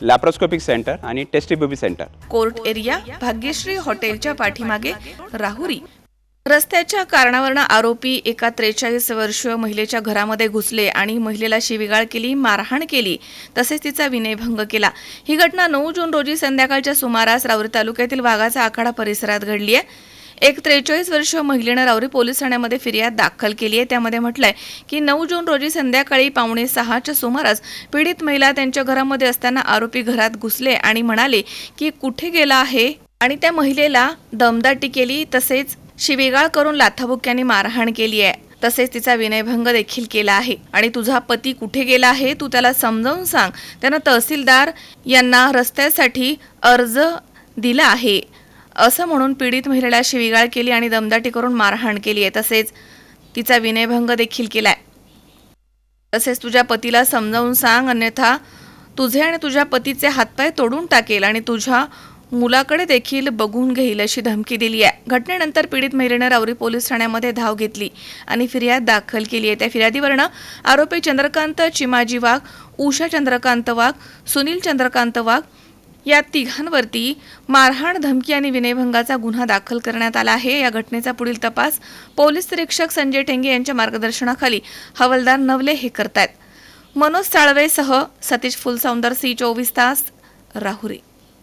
Laparoscopic centre आणि test tube baby centre court area Bhagyashree हॉटेलच्या पाठीमागे राहुरी. रस्त्याच्या कारणावरनं आरोपी एका त्रेचाळीस वर्षीय महिलेच्या घरामध्ये घुसले आणि महिलेला शिविगाळ केली मारहाण केली तसेच तिचा विनयभंग केला. ही घटना नऊ जून रोजी संध्याकाळच्या सुमारास राऊरी तालुक्यातील वाघाचा आखाडा परिसरात घडली आहे एक त्रेचाळीस वर्षीय महिलेनं रावरी पोलीस ठाण्यामध्ये फिर्याद दाखल केली आहे. त्यामध्ये म्हटलंय की नऊ जून रोजी संध्याकाळी पावणे सहाच्या सुमारास पीडित महिला त्यांच्या घरामध्ये असताना आरोपी घरात घुसले आणि म्हणाले की कुठे गेला आहे? आणि त्या महिलेला दमदाटी केली. तसेच शिवेगाळ करून लाथाबुक्याने मारहाण केली आहे. तसेच तिचा विनयभंग देखील केला आहे. आणि तुझा पती कुठे गेला आहे? तू त्याला समजावून सांग. त्यानं तहसीलदार यांना रस्त्यासाठी अर्ज दिला आहे. असं म्हणून पीडित महिलेला शिवीगाळ केली आणि दमदाटी करून मारहाण केली आहे. तसेच तिचा विनयभंग देखील केलाय. तसेच तुझ्या पतीला समजावून सांग अन्यथा तुझे आणि तुझ्या पतीचे हातपाय तोडून टाकेल आणि तुझ्या मुलाकडे देखील बघून घेईल अशी धमकी दिली आहे. घटनेनंतर पीडित महिलेनं रावरी पोलीस ठाण्यामध्ये धाव घेतली आणि फिर्याद दाखल केली आहे. त्या फिर्यादीवरनं आरोपी चंद्रकांत चिमाजी वाघ उषा चंद्रकांत वाघ सुनील चंद्रकांत वाघ या तिघांवरती मारहाण धमकी आणि विनयभंगाचा गुन्हा दाखल करण्यात आला आहे. या घटनेचा पुढील तपास पोलीस निरीक्षक संजय ठेंगे यांच्या मार्गदर्शनाखाली हवालदार नवले हे करतायत. मनोज साळवेसह सतीश फुलसौंदर सी चोवीस तास राहुरी.